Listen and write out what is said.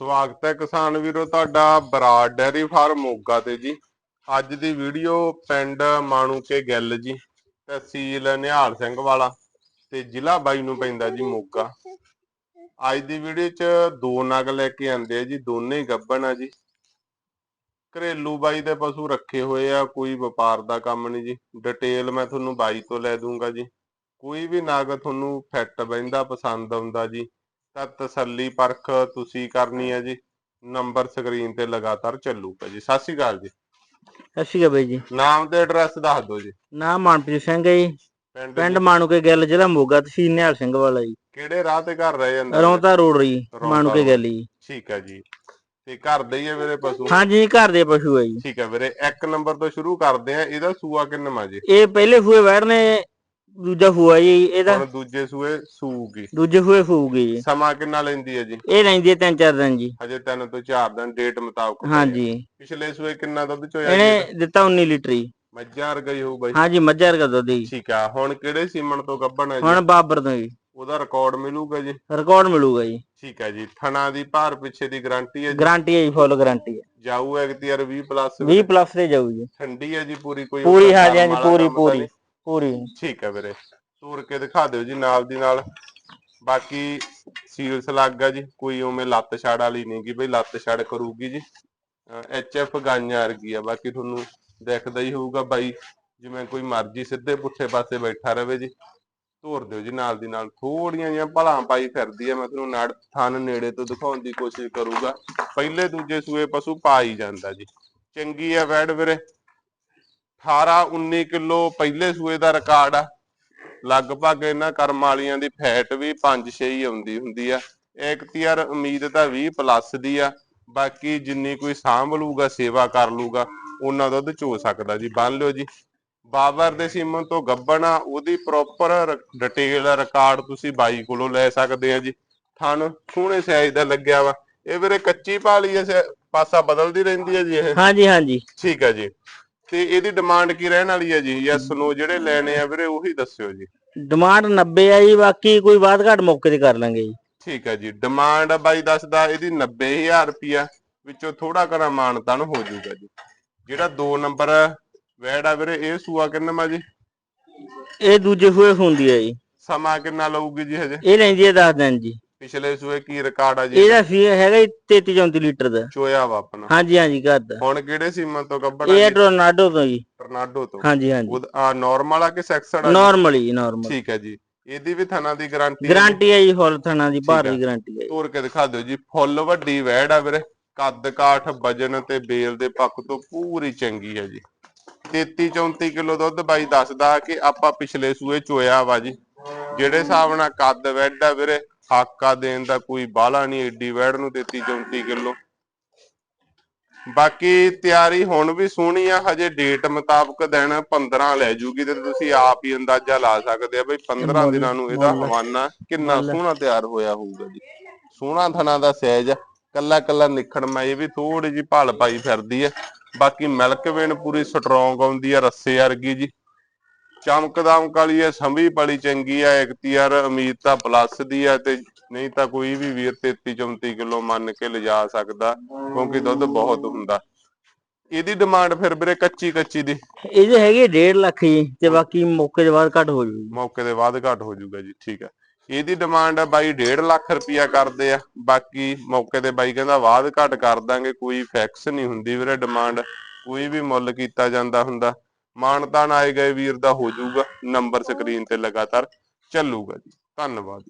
ਸਵਾਗਤ ਹੈ ਕਿਸਾਨ ਵੀਰੋ, ਤੁਹਾਡਾ ਬਰਾੜ ਡੈਰੀ ਫਾਰਮ ਮੋਗਾ ਤੇ ਜੀ। ਅੱਜ ਦੀ ਵੀਡੀਓ ਪਿੰਡ ਮਾਣੂਕੇ ਗਿੱਲ ਜੀ, ਤਹਿਸੀਲ ਨਿਹਾਲ ਸਿੰਘ ਵਾਲਾ ਤੇ ਜ਼ਿਲ੍ਹਾ ਬਾਈ ਨੂੰ ਪੈਂਦਾ ਜੀ ਮੋਗਾ। ਅੱਜ ਦੀ ਵੀਡੀਓ 'ਚ ਦੋ ਨਗ ਲੈ ਕੇ ਆਂਦੇ ਆ ਜੀ, ਦੋਨੇ ਹੀ ਗੱਭਣ ਆ ਜੀ। ਘਰੇਲੂ ਬਾਈ ਦੇ ਪਸ਼ੂ ਰੱਖੇ ਹੋਏ ਆ, ਕੋਈ ਵਪਾਰ ਦਾ ਕੰਮ ਨਹੀਂ ਜੀ। ਡਿਟੇਲ ਮੈਂ ਤੁਹਾਨੂੰ ਬਾਈ ਤੋਂ ਲੈ ਦੂੰਗਾ ਜੀ। ਕੋਈ ਵੀ ਨਗ ਤੁਹਾਨੂੰ ਫਿੱਟ ਬੈਂਦਾ ਪਸੰਦ ਆਉਂਦਾ ਜੀ ਤਾਂ ਤਸੱਲੀ ਪਰਖ ਤੁਸੀਂ ਕਰਨੀ ਹੈ ਜੀ। ਨੰਬਰ ਸਕਰੀਨ ਤੇ ਲਗਾਤਾਰ ਚੱਲੂਗਾ ਜੀ। ਸਤਿ ਸ਼੍ਰੀ ਅਕਾਲ ਜੀ। ਸਤਿ ਸ਼੍ਰੀ ਅਕਾਲ ਬਾਈ ਜੀ। ਨਾਮ ਤੇ ਐਡਰੈਸ ਦੱਸ ਦਿਓ ਜੀ। ਨਾਮ ਮਨਪ੍ਰੀਤ ਸਿੰਘ ਹੈ ਜੀ। ਪਿੰਡ ਪਿੰਡ ਮਾਣੂਕੇ ਗਿੱਲ ਜ਼ਿਲ੍ਹਾ ਮੋਗਾ ਤਹਿਸੀਲ ਨਿਹਾਲ ਸਿੰਘ ਵਾਲਾ ਜੀ। ਕਿਹੜੇ ਰਾਹ ਤੇ ਘਰ ਰਹੇ ਜਾਂਦੇ ਰੌਂਤਾ ਰੋਡ ਜੀ ਰੌਂਤਾ ਮਾਣੂਕੇ। ਗਿੱਲ ਜੀ। ਠੀਕ ਹੈ ਜੀ। ਤੇ ਘਰ ਦੇ ਹੀ ਆ ਵੀਰੇ ਪਸ਼ੂ? ਹਾਂਜੀ ਘਰ ਦੇ ਪਸ਼ੂ ਹੈ ਜੀ। ਠੀਕ ਹੈ ਵੀਰੇ। ਇੱਕ ਨੰਬਰ ਤੋਂ ਸ਼ੁਰੂ ਕਰਦੇ ਆ ਇਹਦਾ ਸੂਆ ਕਿੰਨਵਾਂ ਜੀ? ਇਹ ਪਹਿਲੇ ਫੂਏ ਵੈੜ ਨੇ ਦੂਜਾ ਫੂਆ ਜੀ ਇਹਦਾ ਹੁਣ ਦੂਜੇ ਸੂਏ ਸੂਗੀ। ਦੂਜੇ ਫੂਏ ਫੂਗੀ ਜੀ। ਸਮਾਂ ਕਿੰਨਾ ਲੈਂਦੀ ਹੈ ਜੀ? ਇਹ ਲੈਂਦੀ ਹੈ ਤਿੰਨ ਚਾਰ ਦਿਨ ਜੀ। ਹਜੇ ਤਿੰਨ ਤੋਂ ਚਾਰ ਦਿਨ ਡੇਟ ਮੁਤਾਬਕ ਹਾਂਜੀ ਪਿਛਲੇ ਸੂਏ ਕਿੰਨਾ ਦੁੱਧ ਚੋਇਆ ਜੀ? ਇਹਨੇ ਦਿੱਤਾ 19 ਲੀਟਰ ਜੀ। ਮੱਝਾਂ ਵਰਗਾ ਹੀ ਹੋਊ ਬਾਈ ਹਾਂਜੀ ਮੱਝਾਂ ਦਾ ਦੁੱਧ ਜੀ। ਠੀਕ ਆ ਹੁਣ ਕਿਹੜੇ ਸੀਮਨ ਤੋਂ ਗੱਭਣ ਹੈ ਜੀ? ਹੁਣ ਬਾਬਰ ਤੋਂ ਜੀ। ਉਹਦਾ ਰਿਕਾਰਡ ਮਿਲੂਗਾ ਜੀ? ਰਿਕਾਰਡ ਮਿਲੂਗਾ ਜੀ। ਠੀਕ ਹੈ ਜੀ ਥਣਾ ਦੀ ਭਾਰ ਪਿੱਛੇ ਦੀ ਗਾਰੰਟੀ ਹੈ ਜੀ? ਗਾਰੰਟੀ ਹੈ ਜੀ ਫੁੱਲ ਗਾਰੰਟੀ ਹੈ। ਜਾਊ ਐਕਟੀਆਰ 20 ਪਲੱਸ 20 ਪਲੱਸ ਤੇ ਜਾਊ ਜੀ। ਠੰਡੀ ਹੈ ਜੀ ਪੂਰੀ ਕੋਈ ਪੂਰੀ ਹਾਂਜੀ ਹਾਂਜੀ ਪੂਰੀ ਪੂਰੀ। ਪੂਰੀ। ਠੀਕ ਹੈ ਵੀਰੇ ਤੋਰ ਕੇ ਦਿਖਾ ਦਿਓ ਜੀ ਨਾਲ ਦੀ ਨਾਲ। ਬਾਕੀ ਸੀਲਸ ਲੱਗਾ ਜੀ, ਕੋਈ ਉਵੇਂ ਲੱਤ ਛੜ ਵਾਲੀ ਨਹੀਂ ਕਿ ਬਈ, ਲੱਤ ਛੜ ਕਰੂਗੀ ਜੀ। ਐਚ ਐਫ ਗਾਈਆਂ ਵਰਗੀ ਆ, ਬਾਕੀ ਤੁਹਾਨੂੰ ਦਿਖਦਾ ਹੀ ਹੋਊਗਾ ਬਾਈ, ਜਿਵੇਂ ਕੋਈ ਮਰਜ਼ੀ ਸਿੱਧੇ ਪੁੱਠੇ ਪਾਸੇ ਬੈਠਾ ਰਵੇ ਜੀ। ਤੋਰ ਦਿਓ ਜੀ ਨਾਲ ਦੀ ਨਾਲ, ਥੋੜੀਆਂ ਜਿਹੀਆਂ ਭਲਾਂ ਪਾਈ ਫਿਰਦੀ ਆ, ਮੈਂ ਤੁਹਾਨੂੰ ਨੜ, ਥਣ ਨੇੜੇ ਤੋਂ ਦਿਖਾਉਣ ਦੀ ਕੋਸ਼ਿਸ਼ ਕਰੂਗਾ। ਪਹਿਲੇ ਦੂਜੇ ਸੂਏ ਪਸ਼ੂ ਪਾ ਹੀ ਜਾਂਦਾ ਜੀ। ਚੰਗੀ ਆ ਵੈੜ ਵੀਰੇ। 18 19 ਕਿਲੋ ਪਹਿਲੇ ਸੂਏ ਦਾ ਰਿਕਾਰਡ ਆ। ਲਗਭਗ ਇਹਨਾਂ ਕਰਮ ਵਾਲੀਆਂ ਦੀ ਫੈਟ ਵੀ 5-6 ਹੀ ਆਉਂਦੀ ਹੁੰਦੀ ਆ। ਐਕਟੀਆਰ ਉਮੀਦ ਤਾਂ 20 ਪਲੱਸ ਦੀ ਆ। ਬਾਕੀ ਜਿੰਨੀ ਕੋਈ ਸਾਂਭ ਲੂਗਾ ਸੇਵਾ ਕਰ ਲੂਗਾ ਉਹਨਾਂ ਦੁੱਧ ਚੋ ਸਕਦਾ ਜੀ। ਬੰਨ ਲਿਓ ਜੀ। ਬਾਬਰ ਦੇ ਸੀਮਨ ਤੋਂ ਗੱਬਣਾ ਉਹਦੀ ਪ੍ਰੋਪਰ ਡਿਟੇਲ ਰਿਕਾਰਡ ਤੁਸੀਂ ਬਾਈ ਕੋਲੋਂ ਲੈ ਸਕਦੇ ਆ ਜੀ। ਥਣ ਸੋਹਣੇ ਸਾਈਜ਼ ਦਾ ਲੱਗਿਆ ਵਾ। ਇਹ ਵੀਰੇ ਕੱਚੀ ਪਾਲੀ ਐ ਪਾਸਾ ਬਦਲਦੀ ਰਹਿੰਦੀ ਹੈ ਜੀ ਇਹ। ਹਾਂਜੀ ਹਾਂਜੀ। ਠੀਕ ਹੈ ਜੀ। ਤੇ ਇਹਦੀ ਡਿਮਾਂਡ ਕੀ ਰਹਿਣ ਵਾਲੀ ਹੈ ਜੀ? ਯੈਸ ਨੋ ਜਿਹੜੇ ਲੈਣੇ ਆ ਵੀਰੇ ਉਹੀ ਦੱਸਿਓ ਜੀ। ਡਿਮਾਂਡ 90 ਆ ਜੀ ਬਾਕੀ ਕੋਈ ਬਾਤ ਘੱਟ ਮੌਕੇ ਤੇ ਕਰ ਲਾਂਗੇ ਜੀ। ਠੀਕ ਹੈ ਜੀ ਡਿਮਾਂਡ ਬਾਈ ਦੱਸਦਾ ਇਹਦੀ 90000 ਰੁਪਿਆ ਵਿੱਚੋਂ ਥੋੜਾ ਕਰਾ ਮਾਨਤਾਨ ਹੋ ਜਾਊਗਾ ਜੀ। ਜਿਹੜਾ 2 ਨੰਬਰ ਵੈੜ ਆ ਵੀਰੇ ਇਹ ਸੂਆ ਕਿੰਨਾ ਜੀ? ਇਹ ਦੂਜੇ ਹੋਏ ਹੁੰਦੀ ਹੈ ਜੀ। ਸਮਾਂ ਕਿੰਨਾ ਲਊਗੀ ਜੀ ਹਜੇ? ਇਹ ਲੈਂਦੀ ਹੈ 10 ਦਿਨ ਜੀ। ਪਿਛਲੇ ਸੂਏ ਕੀ ਰਿਕਾਰਡ ਆ ਜੀ? ਇਹਦਾ ਫੀ ਹੈਗਾ ਜੀ 33 34 ਲੀਟਰ ਦਾ। ਚੋਇਆ ਵਾ ਆਪਣਾ। ਹਾਂਜੀ ਹਾਂਜੀ ਘਰ ਦਾ। ਹੁਣ ਕਿਹੜੇ ਸੀਮਨ ਤੋਂ ਕੱਢਣਾ ਇਹ ਜੀ? ਟੋਰਨਾਡੋ ਤੋਂ ਜੀ। ਟਰਨਾਡੋ ਤੋਂ। ਹਾਂਜੀ ਹਾਂਜੀ। ਉਹ ਆ ਨਾਰਮਲ ਆ ਕਿ ਸੈਕਸਡ ਆ ਨਾਰਮਲ ਹੀ ਨਾਰਮਲ ਠੀਕ ਹੈ ਜੀ। ਇਹਦੀ ਵੀ ਥਣਾ ਦੀ ਗਾਰੰਟੀ ਗਾਰੰਟੀ ਹੈ ਜੀ ਫੁੱਲ ਥਣਾ ਦੀ ਭਾਰ। ਦੀ ਗਾਰੰਟੀ ਹੈ ਜੀ। ਤੋਰ ਕੇ ਦਿਖਾ ਦਿਓ ਜੀ। ਫੁੱਲ ਵੱਡੀ ਵੈੜ ਆ ਵੀਰੇ। ਕੱਦ ਕਾਠ ਵਜਨ ਤੇ ਬੇਲ ਦੇ ਪੱਖ ਤੋਂ ਪੂਰੀ ਚੰਗੀ ਹੈ ਜੀ। 33 34 ਕਿਲੋ ਦੁੱਧ ਬਾਈ ਦੱਸਦਾ ਕਿ ਆਪਾਂ ਪਿਛਲੇ ਸੂਏ ਚੋਇਆ ਵਾ ਜੀ। ਜਿਹੜੇ ਹਿਸਾਬ ਨਾਲ ਕੱਦ ਵੈੜ ਆ ਵੀਰੇ ਹਾਕਾ ਦੇਣ ਦਾ ਕੋਈ ਬਾਹਲਾ ਨਹੀਂ ਏਡੀ ਵੈੜ ਨੂੰ 33 34 ਕਿਲੋ। ਬਾਕੀ ਤਿਆਰੀ ਹੁਣ ਵੀ ਸੋਹਣੀ ਆ ਹਜੇ ਡੇਟ ਮੁਤਾਬਕ ਦਿਨ 15 ਲੈ ਜੂਗੀ ਤੇ ਤੁਸੀਂ ਆਪ ਹੀ ਅੰਦਾਜ਼ਾ ਲਾ ਸਕਦੇ ਆ ਬਈ 15 ਦਿਨਾਂ ਨੂੰ ਇਹਦਾ ਹਵਾਨਾ ਕਿੰਨਾ ਸੋਹਣਾ ਤਿਆਰ ਹੋਇਆ ਹੋਊਗਾ ਜੀ। ਸੋਹਣਾ ਥਣਾ ਦਾ ਸਾਈਜ਼ ਕੱਲਾ ਕੱਲਾ ਨਿਖੜਮਾ ਇਹ ਵੀ ਥੋੜੀ ਜੀ ਭਲ ਪਾਈ ਫਿਰਦੀ ਹੈ ਬਾਕੀ ਮਿਲਕ ਵੇਨ ਪੂਰੀ ਸਟਰੋਂਗ ਆਉਂਦੀ ਹੈ ਰੱਸੇ ਵਰਗੀ ਜੀ। ਚਮਕਦਮ ਕਾਲੀ ਹੈ ਸੰਭੀ ਬੜੀ ਚੰਗੀ ਹੈ ਇਖਤਿਆਰ ਉਮੀਦ ਤਾਂ ਪਲੱਸ ਦੀ ਹੈ ਤੇ ਨਹੀਂ ਤਾਂ ਕੋਈ ਵੀ ਵੀਰ 33 34 ਕਿਲੋ ਮੰਨ ਕੇ ਲਿਜਾ ਸਕਦਾ ਕਿਉਂਕਿ ਦੁੱਧ ਬਹੁਤ ਹੁੰਦਾ। ਇਹਦੀ ਡਿਮਾਂਡ ਫਿਰ ਵੀਰੇ ਕੱਚੀ ਕੱਚੀ ਦੀ। ਇਹਦੇ ਹੈਗੇ 1.5 ਲੱਖ ਜੀ ਤੇ ਬਾਕੀ ਮੌਕੇ ਦੇ ਬਾਅਦ ਘੱਟ ਹੋ ਜੂਗੀ। ਮੌਕੇ ਦੇ ਬਾਅਦ ਘੱਟ ਹੋ ਜਾਊਗਾ ਜੀ ਠੀਕ ਹੈ। ਇਹਦੀ ਡਿਮਾਂਡ ਹੈ ਬਾਈ 1.5 ਲੱਖ ਰੁਪਇਆ ਕਰਦੇ ਆ ਬਾਕੀ ਮੌਕੇ ਤੇ ਬਾਈ ਕਹਿੰਦਾ ਬਾਅਦ ਘੱਟ ਕਰ ਦਾਂਗੇ ਕੋਈ ਫਿਕਸ ਨਹੀਂ ਹੁੰਦੀ ਵੀਰੇ ਡਿਮਾਂਡ ਕੋਈ ਵੀ ਮੁੱਲ ਕੀਤਾ ਜਾਂਦਾ ਹੁੰਦਾ। ਮਾਨਤਾਨ ਆਏ ਗਏ ਵੀਰ ਦਾ ਹੋ ਜਾਊਗਾ ਨੰਬਰ ਸਕਰੀਨ ਤੇ ਲਗਾਤਾਰ ਚੱਲੂਗਾ ਜੀ। ਧੰਨਵਾਦ।